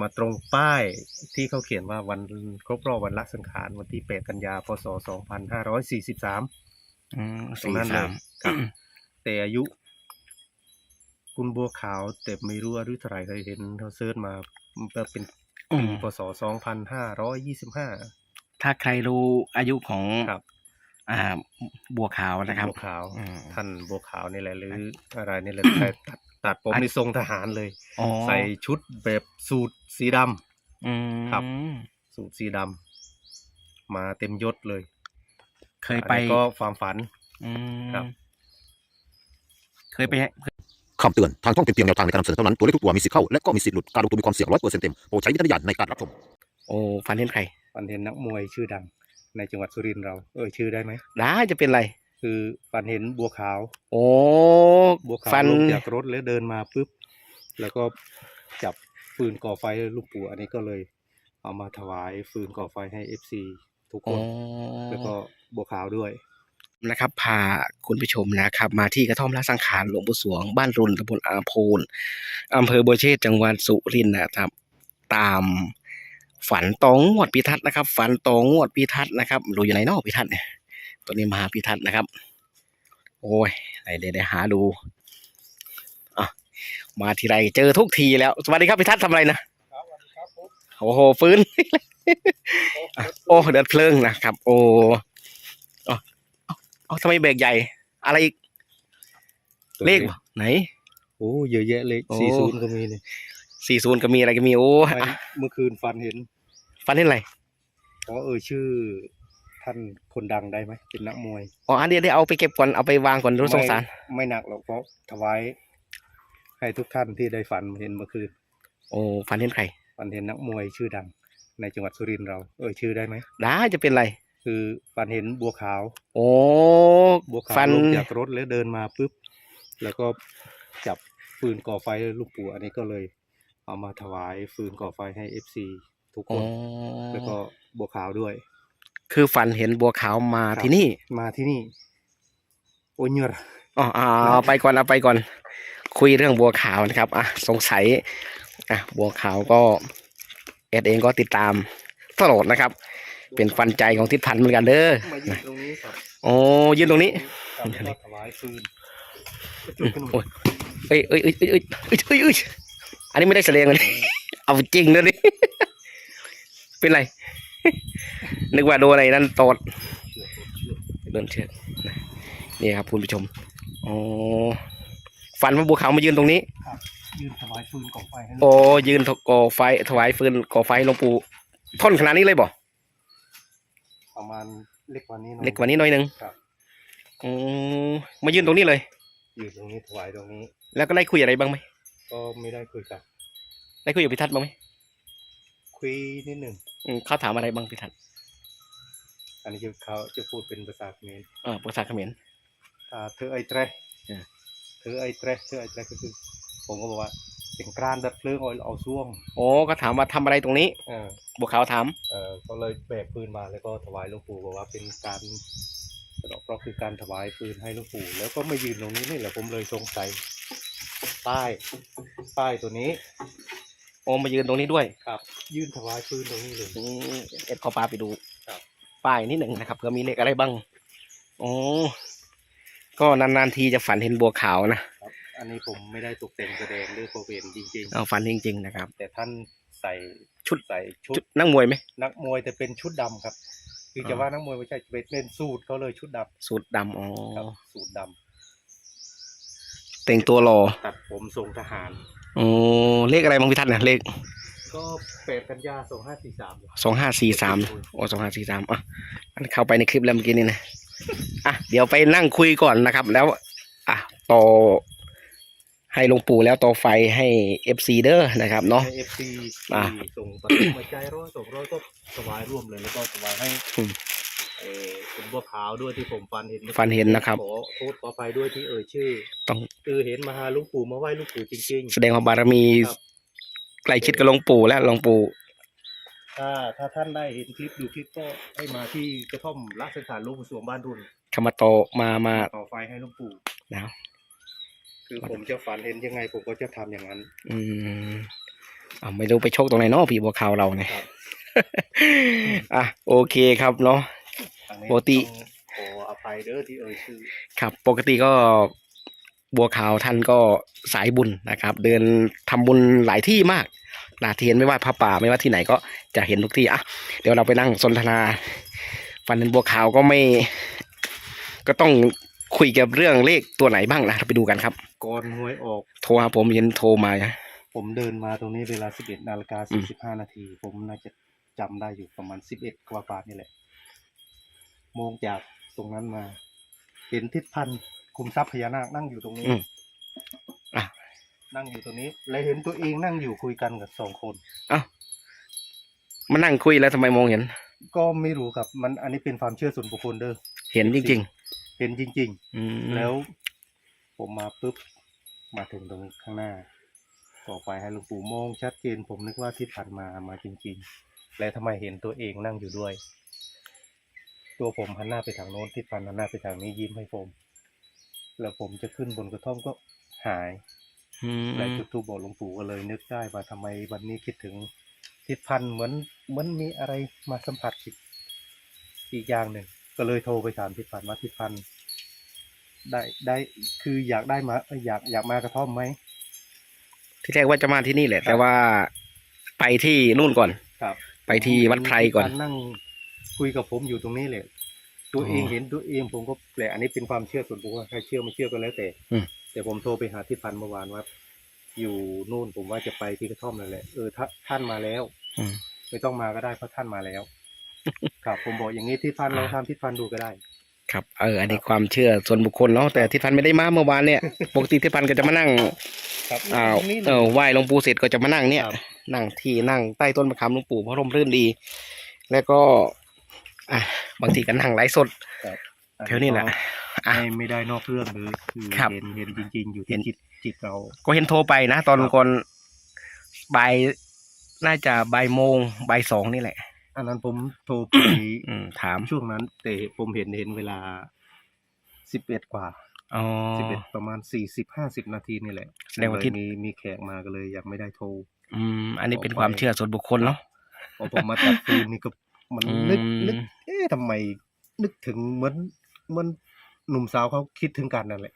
มาตรงป้ายที่เขาเขียนว่าวันครบรอบวันละสังขารวันที่ 8 กันยา พศ 2543อืมตรงสี่นั้นเลสายมครับแต่อายุ คุณบัวขาวแต่ไม่รู้อายุเท่าไหร่เคยเห็นเขาเซิร์ชมาเป็นอืปีมพศ 2525 ถ้าใครรู้อายุของครับอ่าบัวขาวนะครับบัวขาวอืมท่านบัวขาวนี่แหละหรืออะไรนี่แหละแต่ตัด ตัดผมในทรงทหารเลยอ๋อใส่ชุดแบบสูทสีดำอืมครับ สูทสีดำมาเต็มยศเลยเคยไปอันนี้ก็ความฝัน อืมครับ เคยไป คำเตือน ทางช่องเป็นเพียงแนวทางในการนำเสนอเท่านั้น ตัวเลขทุกตัวมีสิทธิ์เข้า และก็มีสิทธิ์หลุด การลงทุนมีความเสี่ยงร้อยเปอร์เซ็นต์เต็ม โปรดใช้วิจารณญาณในการรับชม โอ้ฟันเห็นใครฝันเห็นนักมวยชื่อดังในจังหวัดสุรินทร์เรา เอ่ยชื่อได้ไหม ได้จะเป็นไร คือฝันเห็นบัวขาวโอ้บัวขาวฟันลงจากรถแล้วเดินมาปุ๊บแล้วก็จับฟืนก่อไฟลูกปู่อันนี้ก็เลย เอามาถวายฟืนก่อไฟให้เอฟซีทุกคโอ้นแล้วก็บัวขาวด้วยนะครับพาคุณผู้ชมนะครับ มาที่กระท่อมละสังขารหลวงปู่สวง บ้านรุนตำบลอาโพนอำเภอบัวเชษจังหวัดสุรินทร์นะครับ ตามฝันตองงวดพิทัศน์นะครับ ฝันตองงวดพิทัศน์นะครับรู้อยู่ไหนเนอกพิทัศน์เนี่ย ตัวนี้มหาพิทัศน์นะครับ โอ้ยไหนเดี๋ยวได้หาดูอะมาทีไรเจอทุกทีแล้ว สวัสดีครับพิทัศน์ทำอะไรนะโอ้โหฟื้นอะโอ้เดือดเพลิงนะครับ โอ้เอาเอาเอาทำไมเบรกใหญ่ อะไรอีก เลขวะไหนโอ้เยอะแยะเลยโอ้สี่ศูนย์ก็มีเลยสี่ศูนย์ก็มีอะไรก็มีโอ้ไม่อะเมื่อคืนฝันเห็น ฟันเห็นอะไรขอเอ่ยชื่อ ท่านคนดังได้ไหมเป็นนักมวยอ๋ออันเดียวได้เอาไปเก็บก่อนเอาไปวางก่อนรู้สงสาร ไม่ไม่หนักหรอกเพราะถวายให้ทุกท่านที่ได้ฝันเห็นเมื่อคืนโอ้ฟันเห็นใครฝันเห็นนักมวยชื่อดัง ในจังหวัดสุรินทร์เราเอ่ยชื่อได้ไหมได้จะเป็นไร คือฝันเห็นบัวขาว โอ้บัวขาวฟัน ลงจากรถแล้วเดินมาปุ๊บแล้วก็จับฟืนก่อไฟลูกปู่อันนี้ก็เลย เอามาถวายฟืนก่อไฟให้เอฟซีทุกคโอ้นแล้วก็บัวขาวด้วย คือฝันเห็นบัวขาวมาครับ ที่นี่มาที่นี่ โอ้ยเงื่ออ๋ออ่าเอาไปก่อนเอาไปก่อน คุยเรื่องบัวขาวนะครับอะสงสัยอะบัวขาวก็เอ็ดเองก็ติดตามตลอดนะครับ เป็นฟันใจของทิศพันธ์เหมือนกันเด้อมายืนตรงนี้ครับโอ้ยืนตรงนี้ ครับแล้วก็ถวายฟืนโอ้ย เอ้ยเอ้ยเอ้ยเอ้ยเอ้ยเอ้ยเอ้ยเอ้ยอันนี้ไม่ได้แสดงเลย เอาจริงนะนี่ เป็นไร นึกว่าโดนอะไรนั่นตอดโดนเชือกนะนี่ครับคุณผู้ชมอ๋อฟันมาบัวขาวมายืนตรงนี้ครับยืนถวายฟืนก่อไฟให้ลูกโอ้ยืนก่อไฟถวายฟืนก่อไฟหลวงปู่ท่อนขนาดนี้เลยบ่ประมาณเล็กกว่านี้หน่อยเล็กกว่านี้หน่อยหนึงครับอืมมายืนตรงนี้เลยยืนตรงนี้ถวายตรงนี้ แล้วก็ได้คุยอะไรบ้างไหมก็ไม่ได้คุยกับได้คุยกับพิทัศน์บ้างไหมคุยนิดหนึ่ง อืมเขาถามอะไรบ้างพิทัศน์อันนี้จะเขาจะพูดเป็นภาษาเขมรอ่าภาษาเขมรอ่าเธอไอ้แตรอ่าเธอไอ้แตรเธอไอ้แตรก็คือ ผมก็บอกว่าเป็นกรานดัดเพลิงเอาเอาซ่วมโอ้ก็ถามว่าทำอะไรตรงนี้เออบัวขาวถามเออก็เลยแบกปืนมาแล้วก็ถวายหลวงปู่บอกว่าเป็นการเพราะคือการถวายปืนให้หลวงปู่ แล้วก็มายืนตรงนี้นี่แหละผมเลยสงสัยป้ายป้ายตัวนี้ โอ้มายืนตรงนี้ด้วยครับ ยื่นถวายปืนตรงนี้เลยอืมเอ็ดขอปลาไปดูครับป้ายนิดหนึ่งนะครับเผื่อมีเลขอะไรบ้างโอ้ก็นานๆทีจะฝันเห็นบัวขาวนะครับอันนี้ผมไม่ได้ตกแต่งแสดงหรือโปรเวนจริงเอาฝันจริง ๆ นะครับๆแต่ท่านใส่ชุดใส่ชุชุดดนักมวยไหมนักมวยแต่เป็นชุดดำครับ คือจะอ่าว่านักมวยไม่ใช่เป็นเป็นสูตรเขาเลยชุดดสูตรดำอ๋อำครับสูตรดแต่งตัวรอำตัดผมทรงทหาร โอ้เลขอะไรบ้างพิทัศน์เนี่ยเลขก็แปดกันยาสองห้าสี่สามสองห้าสี่สามโอ้สองห้าสี่สามอะอันเข้าไปในคลิปแล้วเมื่อกี้นี่นะอะเดี๋ยวไปนั่งคุยก่อนนะครับ แล้ว อะต่อให้หลวงปู่แล้วต่อไฟให้เอฟซีเด้อนะครับเนาะเอฟซีอ่าส่งปัจจัยมาใจร้อยสองร้อยก็ถวายร่วมเลยแล้วก็ถวายให้อืม เออคุณบัวขาวด้วยที่ผมฟันเห็นฟันเห็นนะครับ ขอโทษขออภัยด้วยที่เอ่ยชื่อ ต้องคือเห็นมาหาหลุงปู่มาไหว้หลุงปู่จริง แสดงว่าบารมีครับ ใกล้ชิดกับหลวงปู่แล้วหลวงปู่ ๆ ถ้าถ้าท่านได้เห็นคลิปดูคลิปก็ให้มาที่กระท่อมรักสถานหลุงปู่สวงบ้านรุ่นขมาโตมามาต่อไฟให้หลุงปู่ แล้วคือผมจะฝันเห็นยังไงผมก็จะทำอย่างนั้น อืมอ่าไม่รู้ไปโชคตรงไหนเนาะพี่บัวขาวเราเนี่ย ครับ อะโอเคครับเนาะ ทางนี้ปกติต้องขออภัยเด้อที่เอ่ยชื่อครับ ปกติก็บัวขาวท่านก็สายบุญนะครับ เดินทำบุญหลายที่มากนาเทียนไม่ว่าพระป่าไม่ว่าที่ไหนก็จะเห็นทุกที่อะเดี๋ยวเราไปนั่งสนทนาฟันเดนบัวขาวก็ไม่ ก็ต้องคุยกับเรื่องเลขตัวไหนบ้างนะเราไปดูกันครับ ก่อนหวยออก โทรหาผมเห็นโทรมาผมเดินมาตรงนี้เวลา 11นาฬิกาอืม45 นาที ผมน่าจะจำได้อยู่ประมาณ 11กว่าบาทนี่แหละ มองจากตรงนั้นมา เห็นทิศพันธ์คุมทรัพย์พญานาคนั่งอยู่ตรงนี้ อืมอะ นั่งอยู่ตรงนี้ และเห็นตัวเองนั่งอยู่คุยกันกับสองคน มานั่งคุยแล้วทำไมมองเห็น ก็ไม่รู้ครับมันอันนี้เป็นความเชื่อส่วนบุคคลเด้อเห็นจริงเห็นจริง ๆ อืมๆ แล้ว ผมมาปุ๊บมาถึงตรงข้างหน้า ต่อไปให้หลวงปู่มองชัดเจนผมนึกว่าที่ผ่านมามาจริง ๆ และทำไมเห็นตัวเองนั่งอยู่ด้วย ตัวผมหันหน้าไปทางโน้นที่พันหันหน้าไปทางนี้ยิ้มให้ผม แล้วผมจะขึ้นบนกระท่อมก็หายอืมและจุดทูบบอกหลวงปู่ก็เลยนึกได้ว่าทำไมวันนี้คิดถึงทิศพันธ์เหมือนเหมือนมีอะไรมาสัมผัสอีกอีกอย่างหนึ่งก็เลยโทรไปถามทิศพันธ์ว่าทิศพันธ์ได้ได้คืออยากได้มาเอ้ยอยากอยากมากระท่อมไหมที่แรกว่าจะมาที่นี่แหละ แต่ว่าไปที่นู่นก่อนครับ ไปที่วัดไพรก่อนทิศพัธ์นั่ง คุยกับผมอยู่ตรงนี้เลยตัวเองอ๋อเห็นตัวเองผมก็แปลกอันนี้เป็นความเชื่อส่วนบุคคลใครเชื่อไม่เชื่อก็แล้วแต่ อืม แต่ผมโทรไปหาทิศพันธ์เมื่อวานว่า อยู่นู่นผมว่าจะไปที่กระท่อมนั่นแหละเออถ้าท่านมาแล้ว อืม ไม่ต้องมาก็ได้เพราะท่านมาแล้ว ครับผมบอกอย่างนี้ที่พันอ่าลองทำที่พันดูก็ได้ ครับ เออ อันนี้ความเชื่อส่วนบุคคลเนาะ แต่ทิศพันธ์ไม่ได้มาเมื่อวานเนี่ย ปกติทิศพันธ์ก็จะมานั่งครับอ่าตรงนี้เออไหว้หลวงปู่เสร็จก็จะมานั่งเนี่ย ครับ นั่งที่นั่งใต้ต้นมะขามหลวงปู่เพราะร่มรื่นดี แล้วก็ อะบางทีก็นั่งไลฟ์สดครับแถวนี้แหละอะ ไม่ไม่ได้นอกเรื่องเลยคือครับ เห็นเห็นจริง ๆ อยู่เห็ที่นจิตจิตเรา ก็เห็นโทรไปนะ ตอนครับก่อนบ่ายน่าจะบ่ายโมงบ่ายสองนี่แหละ อันนั้นผมโทรไปอืม ถามช่วงนั้น แต่ผมเห็นเห็นเวลาสิบเอ็ดกว่าอ๋อ สิบเอ็ดประมาณสี่สิบห้าสิบนาทีนี่แหละแสดงว่าที่ เลยมีมีแขกมาก็เลยยังไม่ได้โทร อืม อันนี้เป็นความเชื่อส่วนบุคคลเนาะ พอผมมาตัดฟืนนี่ก็ มันอืมนึกนึก เอ๊ะทำไมนึกถึงเหมือนเหมือนหนุ่มสาวเขาคิดถึงกันนั่นแหละ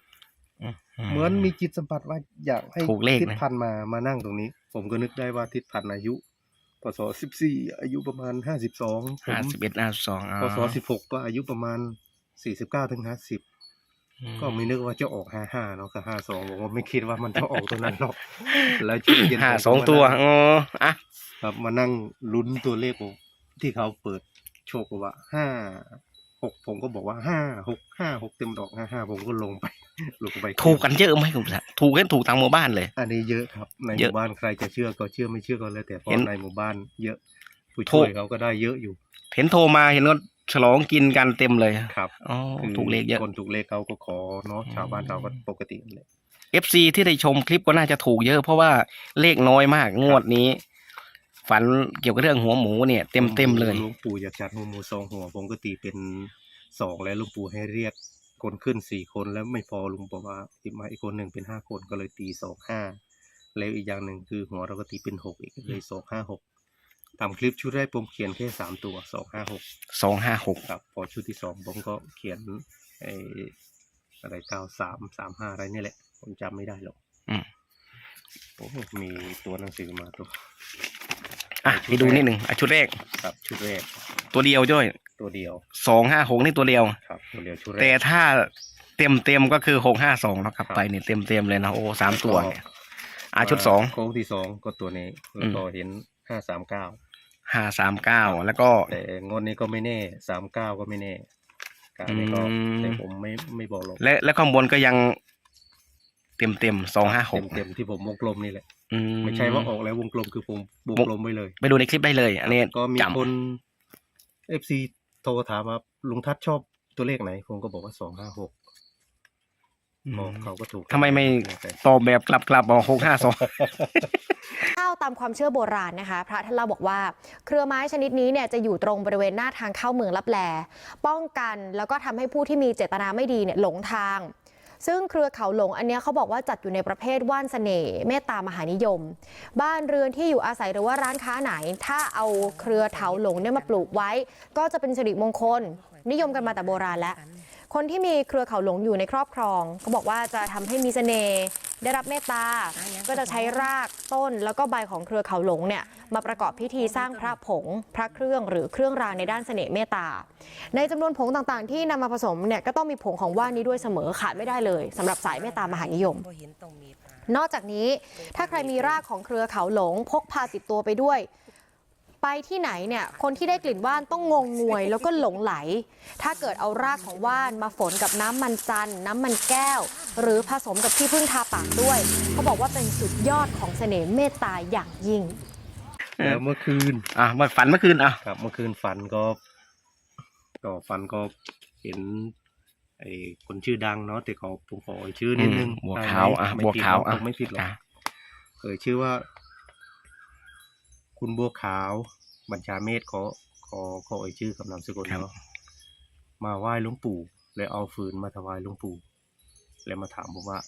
เหมือนมีจิตสัมผัสว่าอยากให้ถูกเลขนะทิศพันธ์มามานั่งตรงนี้ ผมก็นึกได้ว่าทิศพันธ์อายุพศสิบสี่อายุประมาณห้าสิบสองผมห้าสิบเอ็ดห้าสองพศสิบหกก็อายุประมาณสี่สิบเก้าถึงห้าสิบก็ไม่นึกว่าจะออกห้าห้าเนาะกับห้าสองผมก็ไม่คิดว่ามันจะออกตรงนั้นหรอกแล้วช่วงเย็นห้าผมก็สองมตัวนั่อ๋ออะครับมานั่งลุ้นตัวเลขผม ที่เขาเปิดโชคว่าห้าหกผมก็บอกว่าห้าหกห้าหกเต็มดอกห้าห้าผมก็ลงไปลงไปถูกกันเยอะไหมคุณผู้ชมถูกกันถูกทางหมู่บ้านเลย อันนี้เยอะครับ ในหเยอะมู่บ้านใครจะเชื่อก็เชื่อไม่เชื่อก็แล้วแต่เพเห็ราะนในหมู่บ้านเยอะผู้ถูช่กวยเขาก็ได้เยอะอยู่ เห็นโทรมาเห็นก็ฉลองกินกันเต็มเลยครับอ๋อคือถูกเลขเยอะคนถูกเลขเขาก็ขอเนาะชาวบ้านอืมเราก็ปกตินั่นแหละ FC ที่ได้ชมคลิปก็น่าจะถูกเยอะเพราะว่าเลขน้อยมากงวดนี้ ฝันเกี่ยวกับเรื่องหัวหมูเนี่ยเต็มเต็มๆเลยหลวงปู่อยากจัดหัวหมูสองหัวผมก็ตีเป็นสองแล้วหลวงปู่ให้เรียกคนขึ้นสี่คนแล้วไม่พอลุงบอกว่าติมาอีกคนหนึ่งเป็นห้าคนก็เลยตีสองห้าแล้วอีกอย่างหนึ่งคือหัวเราก็ตีเป็นหกอีกเลยสองห้าหกตามคลิปชุดแรกผมเขียนแค่สามตัวสองห้าหกสองห้าหกครับพอชุดที่สองผมก็เขียนไอ้อะไรเก้าสามสามห้าอะไรนี่แหละ ผมจำไม่ได้หรอกอืม โอ้โหมีตัวหนังสือมาตัว อะไปดูนิดหนึ่งอะชุดแรกครับชุดแรกตัวเดียวด้วยตัวเดียวสองห้าหกนี่ตัวเดียวครับตัวเดียวชุดแรกแต่ถ้าเต็มเต็มๆก็คือหกห้าสองนะครับครับไปนี่เต็มเต็มๆเลยนะโอ้สามตัวเนี่ยอะชุดสองโค้งที่สองก็ตัวนี้แล้วก็เห็นห้าสามเก้าห้าสามเก้าแล้วก็แต่งวดนี้ก็ไม่แน่สามเก้าก็ไม่แน่การนี้ก็อืมแต่ผมไม่ไม่บอกหรอกและและข้างบนก็ยังเต็มเต็มสองห้าหกเต็มๆที่ผมวงกลมนี่แหละ อืไม่ใช่ว่าออกแล้ววงกลมคือผมวงกลมไว้เลย ไปดูในคลิปได้เลย อันนี้ก็มีจำคนเอฟซีโทรถามว่าลุงทัศน์ชอบตัวเลขไหน ผมก็บอกว่าสองห้าหกอืมเขาก็ถูกทำไมไม่แต่ตอบแบบกลับกลับๆบอกหกห้าสองข้าวตามความเชื่อโบราณนะคะ พระท่านเล่าบอกว่า เครือไม้ชนิดนี้เนี่ยจะอยู่ตรงบริเวณหน้าทางเข้าเมืองลับแล ป้องกันแล้วก็ทำให้ผู้ที่มีเจตนาไม่ดีเนี่ยหลงทาง ซึ่งเครือเขาหลงอันนี้เขาบอกว่าจัดอยู่ในประเภทว่านเสน่ห์เมตตามหานิยม บ้านเรือนที่อยู่อาศัยหรือว่าร้านค้าไหน ถ้าเอาเครือเถาหลงเนี่ยมาปลูกไว้ ก็จะเป็นสิริมงคล นิยมกันมาแต่โบราณแล้ว คนที่มีเครือเขาหลงอยู่ในครอบครองเขาบอกว่าจะทำให้มีเสน่ห์ได้รับเมตตา ก็จะใช้รากต้นแล้วก็ใบของเครือเขาหลงเนี่ยมาประกอบพิธีสร้างพระผง พระเครื่องหรือเครื่องรางในด้านเสน่ห์เมตตา ในจำนวนผงต่างๆ ที่นำมาผสมเนี่ยก็ต้องมีผงของว่านนี้ด้วยเสมอขาดไม่ได้เลยสำหรับสายเมตตามหานิยม นอกจากนี้ถ้าใครมีรากของเครือเขาหลง พกพาติดตัวไปด้วย ไปที่ไหนเนี่ยคนที่ได้กลิ่นว่านต้องงงงวยแล้วก็หลงไหล ถ้าเกิดเอารากของว่านมาฝนกับน้ำมันจันทร์น้ำมันแก้ว หรือผสมกับที่พึ่งทาปากด้วย เขาบอกว่าเป็นสุดยอดของเสน่ห์เมตตาอย่างยิ่งเออแล้วเมื่อคืน อะเมื่อฝันเมื่อคืนอะครับ เมื่อคืนฝันก็ ก็ฝันก็เห็น ไอ้คนชื่อดังเนาะแต่ขอผมขออีกชื่อนิดนึงอืมบัวได้ไหมขาวอะไม่บัวผิดขาวหรอกอะผมไม่ผิดหรอกอะเอ่ยชื่อว่า คุณบัวขาว บัญชาเมธขอขอขอเอ่ยชื่อกับนามสกุลเนาะมาไหว้หลวงปู่แล้วเอาฟืนมาถวายหลวงปู่แล้วมาถามผมว่า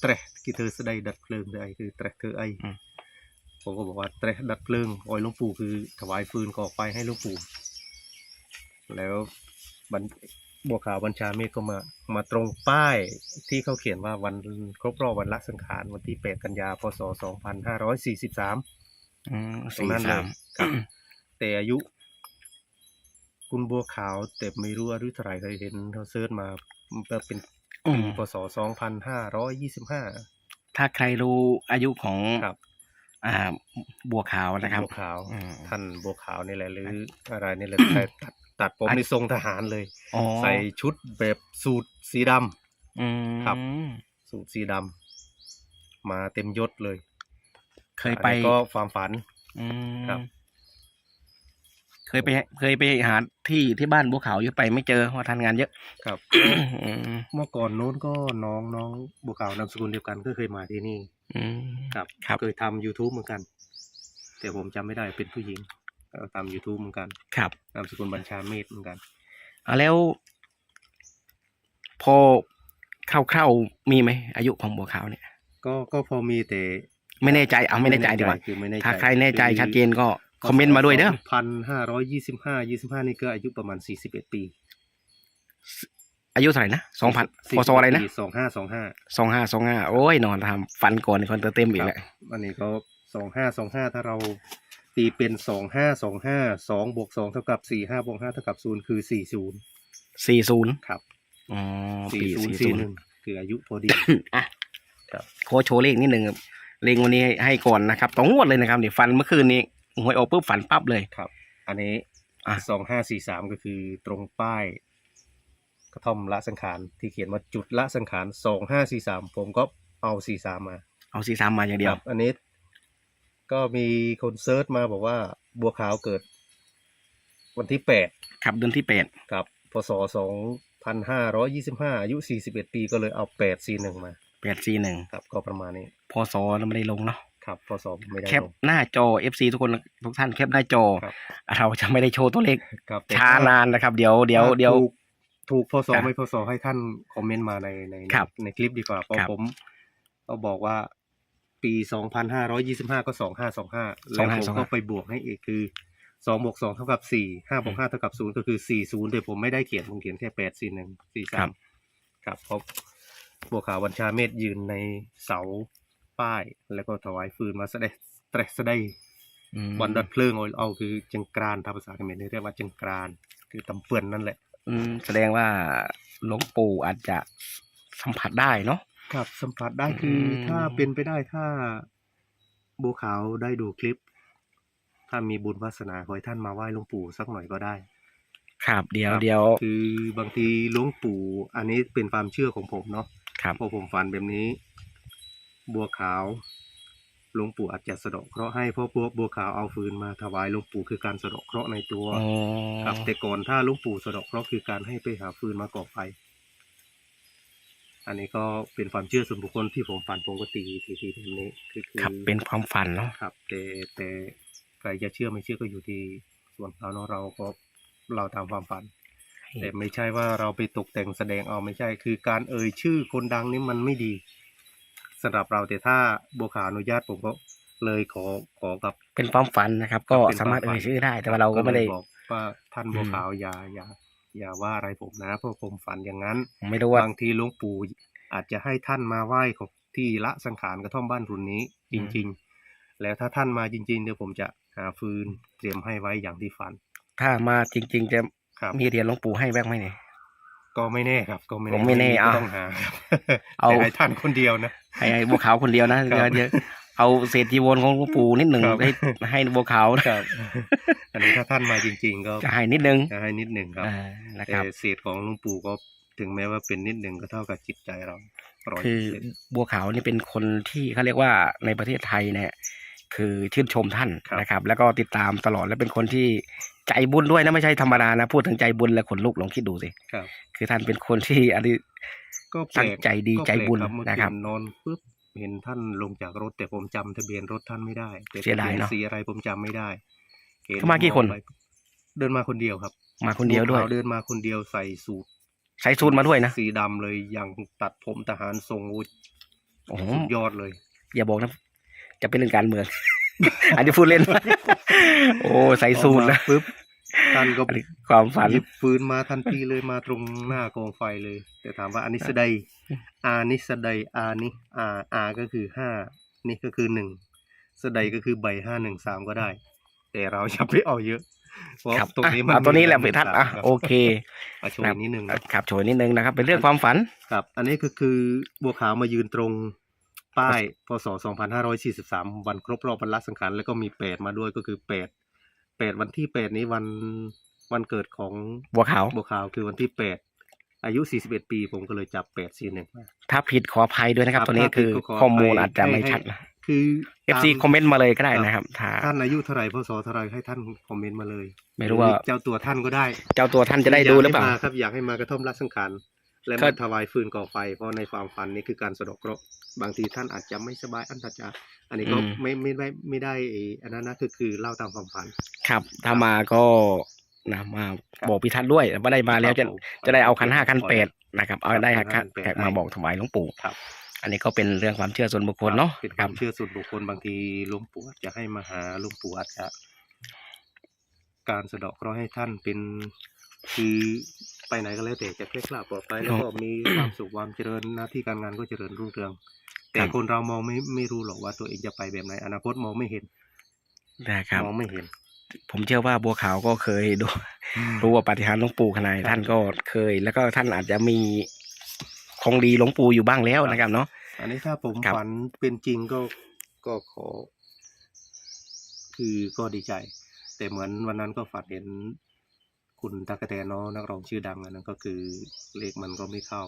แตรกี่เธอสดดัดเพลิงได้คือแตรเธอไออืมผมก็บอกว่าแตรดัดเพลิงออยหลวงปู่คือถวายฟืนก่อไฟให้หลวงปู่แล้วบัญบัวขาวบัญชาเมฆก็มามาตรงป้ายที่เขาเขียนว่าวันครบรอบวันละสังขารวันที่ 8 กันยา พศ 2543อืมตรง สี่นั้นเลสายมครับแต่อายุ คุณบัวขาวแต่ไม่รู้อายุเท่าไหร่เคยเห็นเขาเซิร์ชมามันเป็นอืปีมพศ2525ถ้าใครรู้อายุของครับอ่าบัวขาวนะครับบัวขาวอืมท่านบัวขาวนี่แหละหรืออะไรนี่แหละแต่ตัดตัดผมอะในทรงทหารเลยอ๋อใส่ชุดแบบสูทสีดำอืมครับ สูทสีดำมาเต็มยศเลย เคยไปอันนี้ก็ความฝัน อืมครับ เคยไป เคยไปหาที่ที่บ้านบัวขาวอยู่ไปไม่เจอเพราะทานงานเยอะ ครับ อืมเมื่อก่อนโน้นก็น้องน้องบัวขาวนามสกุลเดียวกันก็เคยมาที่นี่ อืม ครับ ครับ เคยทำ YouTube เหมือนกัน แต่ผมจำไม่ได้เป็นผู้หญิงก็ทำ YouTube เหมือนกันครับ นามสกุลบัญชาเมธเหมือนกัน เอาแล้ว พอคร่าวๆมีไหมอายุของบัวขาวเนี่ย ก็ก็พอมีแต่ ไม่แน่ใจเอาไม่แน่ใจดีกว่าคือไม่แน่ใจถ้าใครแน่ใจชัดเจนก็คอมเมนต์มาด้วยเด้อพันห้าร้อยยี่สิบห้ายี่สิบห้านี่ก็อายุประมาณสี่สิบเอ็ดปี อายุเท่าไหร่นะสองพันพศอะไรนะสองห้าสองห้าสองห้าสองห้าโอ้ยนอนทำฟันก่อนคอนเตอร์เต็มอีกแล้วอันนี้ก็สองห้าสองห้าถ้าเราตีเป็นสองห้าสองห้าสองบวกสองเท่ากับสี่ห้าบวกห้าเท่ากับศูนย์คือสี่ศูนย์สี่ศูนย์ครับอ๋อสี่ปีศูนย์สี่สี่ศูนหย์นึ่งคืออายุพอดีอะครับโคชโชว์เลขนิดหนึ่งครับ เลขวันนี้ให้ก่อนนะครับต้องงวดเลยนะครับนี่ฟันเมื่อคืนนี้หวยออกปุ๊บฝันปั๊บเลย ครับ อันนี้อะ สองห้าสี่สามก็คือตรงป้ายกระท่อมละสังขารที่เขียนว่าจุดละสังขารสองห้าสี่สามผมก็เอาสี่สามมาเอาสี่สามมาอย่างเดียคว รับอันนี้ ก็มีคนเซิร์ชมาบอกว่าบัวขาวเกิด วันที่แปดครับเดือนที่แปดครับพศสองพันห้าร้อยี่สิบห้าอายุสี่สิบเอ็ดปีก็เลยเอาแปดสี่หนึ่งมา แปดสี่หนึ่งครับ ก็ประมาณนี้ พศเราไม่ได้ลงเนาะครับพศไม่ได้แคปลง หน้าจอ FC ทุกคนทุกท่านแคปหน้าจอ ครับ เราจะไม่ได้โชว์ตัวเลขครับแต่ช้านานนะครับ เดี๋ยวเดี๋ยวถ้าเดี๋ยว ถูกถูกพศครับไม่พศให้ท่านคอมเมนต์มาในในในครับในคลิปดีกว่าเพราะครับผมก็บอกว่าปีสองพันห้าร้อยี่สิบห้าก็สองห้าสองห้าแล้วผมก็ไปบวกให้อีกคือสองบวกสองเท่ากับสี่ห้าบวกห้าเท่ากับศูนย์ก็คือสี่ศูนย์แต่ผมไม่ได้เขียนผมเขียนแค่แปดสี่หนึ่งสี่สามครับเพราะบัวขาวบัญชาเมธยืนในเสา ป้าย แล้วก็ถวายฟืนมาแสดงแตรแสดงอืมวันดัดเพลิงเอาเอาคือจังกรานทางภาษาเขมรเรียกว่าจังกรานคือตำเปื่อนนั่นแหละ อืมแสดงว่าหลวงปู่อาจจะสัมผัสได้เนาะครับสัมผัสได้คืออมถ้าเป็นไปได้ถ้าบัวขาวได้ดูคลิป ถ้ามีบุญวาสนาขอให้ท่านมาไหว้หลวงปู่สักหน่อยก็ได้ ครับเดี๋ยวครับเดี๋ยวคือบางทีหลวงปู่ อันนี้เป็นความเชื่อของผมเนาะครับพอผมฝันแบบนี้ บัวขาวหลวงปู่อาจจะสะเดาะเคราะห์ให้เพราะบัวบัวขาวเอาฟืนมาถวายหลวงปู่คือการสะเดาะเคราะห์ในตัวอ๋อครับแต่ก่อนถ้าหลุงปู่สะเดอกเคราะห์คือการให้ไปหาฟืนมาก่อไฟอันนี้ก็เป็นความเชื่อส่วนบุคคลที่ผมฝันผมก็ตีทีทีแบบนี้คือคือครับเป็นความฝันเนาะครับ แต่แต่ใครจะเชื่อไม่เชื่อก็อยู่ที่ส่วนเราเนาะเราก็เราตามความฝัน แต่ไม่ใช่ว่าเราไปตกแต่งแสดงเอาไม่ใช่ คือการเอ่ยชื่อคนดังนี่มันไม่ดี สำหรับเราแต่ถ้าบัวขาวอนุญาตผมก็เลยขอขอกับ เป็นความฝันนะครับ ก็เป็นความสามารถฝันเอ่ยชื่อได้ แต่ว่าเราก็ไม่ได้ลยบอกว่าท่านบัวอืมขาวอย่าอย่าอย่าว่าอะไรผมนะเพราะผมฝันอย่างนั้นไม่รู้ว่าบางทีหลวงปู่อาจจะให้ท่านมาไหว้ของที่ละสังขารกระท่อมบ้านรุ่นนี้ จริง ๆ แล้วถ้าท่านมาจริง ๆ เดี๋ยวผมจะหาฟืนเตรียมให้ไว้อย่างที่ฝัน ถ้ามาจริง ๆ จะครับมีเหรียญหลวงปู่ให้แบงไหมเนี่ยก็ไม่แน่ครับ ก็ไม่ผมไม่แน่ก็อะต้องหาครับเอาแต่ให้ท่านคนเดียวนะ ให้ให้บัวขาวคนเดียวนะครัเดี๋ยวบเดี๋ยวเอาเศษจีวรของหลวงปู่นิดหนึ่งครับ ให้ให้บัวขาวนะ ครับ อันนี้ถ้าท่านมาจริง ๆ ก็จะให้นิดนึงจะให้นิดหนึ่งครับอ่านะคแต่รับเศษของหลวงปู่ก็ถึงแม้ว่าเป็นนิดหนึ่งก็เท่ากับจิตใจเราร้อยคือเปอร์เซ็นต์ บัวขาวนี่เป็นคนที่เขาเรียกว่าในประเทศไทยเนี่ยคือชื่นชมท่านครับ นะครับ แล้วก็ติดตามตลอดและเป็นคนที่ใจบุญด้วยนะไม่ใช่ธรรมดานะ พูดถึงใจบุญแล้วขนลุกลองคิดดูสิ ครับ คือท่านเป็นคนที่อันนี้ ก็แปลตั้งกใจดีก็ใจบุญแปลกเมื่อนะครับคืนนอนปุ๊บเห็นท่านลงจากรถแต่ผมจำทะเบียนรถท่านไม่ได้แต่เสียดายเนอะทะบีสีอะไรผมจำไม่ได้ห็เขามากี่คนองไปเดินมาคนเดียวครับ มาคนเดียวด้วยขาวเดินมาคนเดียวใส่สูทใส่สูทมาด้วยนะสีดำเลยยังตัดผมทหารทรงอุ๊ยโอ้โหสุดยอดเลย อย่าบอกนะจะเป็นเรื่องการเมืองอันนี้พูดเล่น โอ้ใส่สูทนะออกมาปุ๊บ ท่านก็อันนี้ความฝันหยิบปืนมาทันทีเลยมาตรงหน้ากองไฟเลย แต่ถามว่าอันนี้สดยอานิสดยอานิอาอาก็คือห้านี่ก็คือหนึ่งสดยก็คือใบห้าหนึ่งสามก็ได้ แต่เราอย่าไปเอาเยอะเพราะครับตรงอะนี้มันเอาตัวนี้แหละมีพี่ทัศน์อะครับโอเคมาโชว์ครับนิดนึงนะครับโชว์นิดนึงนะครับ เป็นเรื่องความฝันครับ อันนี้ก็คือบัวขาวมายืนตรงป้ายพศ 2543 วันครบรอบวันละสังขารแล้วก็มีแปดมาด้วยก็คือแปด แปดวันที่แปดนี้วันวันเกิดของบัวขาวบัวขาวคือวันที่แปดอายุ 41 ปี ผมก็เลยจับแปดสี่หนึ่งมาถ้าผิดขออภัยด้วยนะครับครับตัวนี้ถ้าผิคืดอก็ขอข้อมูลอภัยอาจจะไม่ให้ชัดนะคือ FC ตามคอมเมนต์มาเลยก็ได้นะครับถ้าท่านอายุเท่าไหร่พศเท่าไหร่ให้ท่านคอมเมนต์มาเลย ไม่รู้ว่าหอเจ้าตัวท่านก็ได้ เจ้าตัวท่านจะได้ดูหรือเปล่ายกให้มาครับอยากให้มากระท่อมรัสังขาร และก็มาถวายฟืนก่อไฟ เพราะในความฝันนี่คือการสะเดอกเคราะห์บางทีท่านอาจจะไม่สบายอันตัจจะอันนี้ก็ไม่ไม่ไม่ไม่ได้ไอ้อันนั้นนะคือคือเล่าตามความฝัน ครับ ถ้ามาก็นะมาบอกพิทัศน์ด้วยว่าได้มาแล้วจะครับผมจะได้เอาคันห้าคันแปดนะครับ เอาได้ครัคับนคันแปดแขกมาบอกถวายหลวงปู่ครับ อันนี้ก็เป็นเรื่องความเชื่อส่วนบุคคลเนาะเป็นคครัวาบมเชื่อส่วนบุคคลบางทีหลวงปู่อาจจะให้มาหาหลวงปู่อาจจะการสะเดาะเคราะห์ให้ท่านเป็นคือ ไปไหนก็แล้วแต่จะเคล็ดลับปลอดภัยแล้วก็มีความสุขความเจริญหน้าที่การงานก็เจริญรุ่งเรือง แต่คนเรามองไม่ไม่รู้หรอกว่าตัวเองจะไปแบบไหนอนาคตมองไม่เห็นนะครับมองไม่เห็น ผมเชื่อว่าบัวขาวก็เคยดูรู้ว่าปาฏิหาริย์หลวงปู่ขนาดไหนท่านก็เคย แล้วก็ท่านอาจจะมีของดีหลวงปู่อยู่บ้างแล้วนะครับเนาะอันนี้ถ้าผมครับฝันเป็นจริงก็ก็ขอ คือก็ดีใจ แต่เหมือนวันนั้นก็ฝันเห็น คุณตากะแตนเนาะนักร้องชื่อดังอันนั้นก็คือเลขมันก็ไม่เข้า